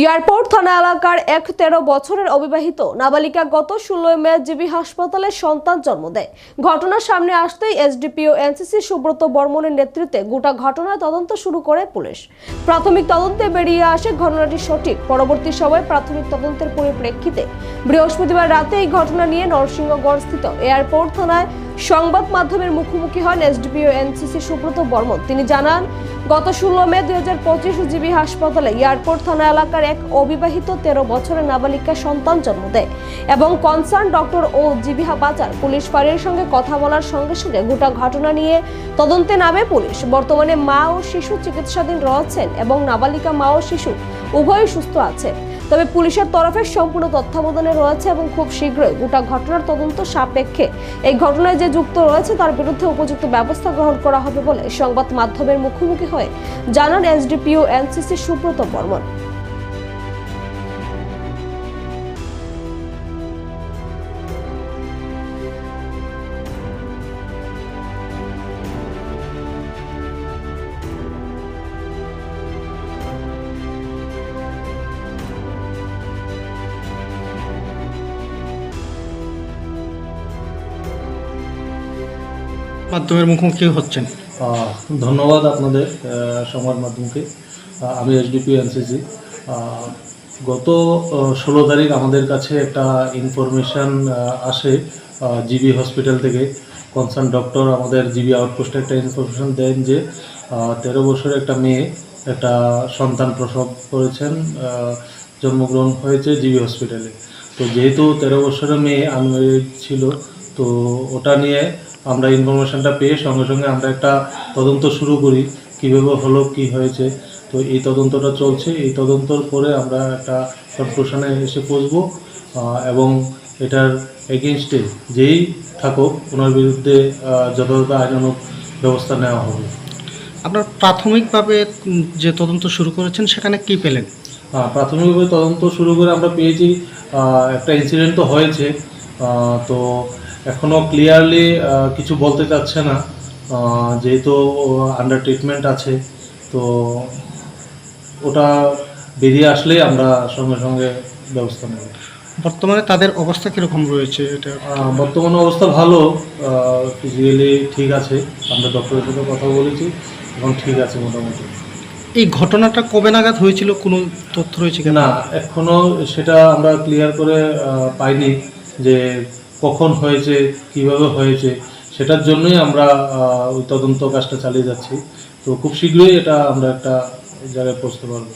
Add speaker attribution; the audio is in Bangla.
Speaker 1: এয়ারপোর্ট থানা এলাকার এক তেরো বছরের অবিবাহিত নাবালিকা গত ষোলোই মে জিবি হাসপাতালে সন্তান জন্ম দেয়। ঘটনার সামনে আসতেই এসডিপিও এনসিসি সুব্রত বর্মনের নেতৃত্বে গোটা ঘটনার তদন্ত শুরু করে পুলিশ। প্রাথমিক তদন্তে বেরিয়ে আসে ঘটনাটি সঠিক। পরবর্তী সময় প্রাথমিক তদন্তের পরিপ্রেক্ষিতে বৃহস্পতিবার রাতে এই ঘটনা নিয়ে নরসিংহগড় স্থিত এয়ারপোর্ট থানায় সংবাদ মাধ্যমের মুখোমুখি হন এসডিপিও এনসিসি সুব্রত বর্মন। তিনি জানান, গত ষোলো মে দুই হাজার পঁচিশ জিবি হাসপাতালে এয়ারপোর্ট থানা এলাকার এক অবিবাহিত তেরো বছরের নাবালিকা সন্তান জন্ম দেয় এবং কনসার্ন ডক্টর ও জিবিহা বাজার পুলিশ ফাঁড়ির সঙ্গে কথা বলার সঙ্গে সঙ্গে গোটা ঘটনা নিয়ে তদন্তে নামে পুলিশ। বর্তমানে মা ও শিশু চিকিৎসাধীন রয়েছেন এবং নাবালিকা মা ও শিশু উভয়ই সুস্থ আছে তবে পুলিশের তরফে সম্পূর্ণ তত্ত্বাবধানে রয়েছে এবং খুব শীঘ্রই গোটা ঘটনার তদন্ত সাপেক্ষে। এই ঘটনায় যে যুক্ত রয়েছে, তার বিরুদ্ধে উপযুক্ত ব্যবস্থা গ্রহণ করা হবে বলে সংবাদ মাধ্যমের মুখোমুখি হয়ে জানান এসডিপিও এনসিসি সুব্রত বর্মন।
Speaker 2: মাধ্যমের মুখোমুখি হচ্ছেন।
Speaker 3: ধন্যবাদ আপনাদের সংবাদ মাধ্যমকে। আমি এসডিপি এনসিসি। গত ষোলো তারিখ আমাদের কাছে একটা ইনফরমেশান আসে জিবি হসপিটাল থেকে। কনসার্ন ডক্টর আমাদের জিবি আউটপোস্টে একটা ইনফরমেশান দেন যে তেরো বছরের একটা মেয়ে, একটা সন্তান প্রসব করেছেন জন্মগ্রহণ হয়েছে জিবি হসপিটালে। তো যেহেতু তেরো বছরের মেয়ে আনমেরিড ছিল, তো ওটা নিয়ে আমরা ইনফরমেশানটা পেয়ে সঙ্গে সঙ্গে আমরা একটা তদন্ত শুরু করি কীভাবে হলো কি হয়েছে। তো এই তদন্তটা চলছে। এই তদন্তর পরে আমরা একটা কনক্লুশনে এসে পৌঁছবো এবং এটার এগেনস্টে যেই থাকুক ওনার বিরুদ্ধে যথাযথ আইনানুক ব্যবস্থা নেওয়া হবে।
Speaker 2: আপনার প্রাথমিকভাবে যে তদন্ত শুরু করেছেন সেখানে কি পেলেন?
Speaker 3: প্রাথমিকভাবে তদন্ত শুরু করে আমরা পেয়েছি একটা ইনসিডেন্ট তো হয়েছে তো এখনও ক্লিয়ারলি কিছু বলতে চাচ্ছে না। যেহেতু আন্ডার ট্রিটমেন্ট আছে তো ওটা বেরিয়ে আসলেই আমরা সঙ্গে সঙ্গে ব্যবস্থা নেব।
Speaker 2: বর্তমানে তাদের অবস্থা কীরকম রয়েছে? এটা
Speaker 3: বর্তমানে অবস্থা ভালো। ফিজিক্যালি ঠিক আছে আমরা ডক্টরের সাথে কথা বলেছি এবং ঠিক আছে মোটামুটি।
Speaker 2: এই ঘটনাটা কবে নাগাদ হয়েছিল? কোনো তথ্য রয়েছে
Speaker 3: না এখনও সেটা আমরা ক্লিয়ার করে পাইনি যে কখন হয়েছে, কীভাবে হয়েছে, সেটার জন্যই আমরা ওই তদন্ত কাজটা চালিয়ে যাচ্ছি। তো খুব শীঘ্রই এটা আমরা একটা জায়গায় পৌঁছতে পারব।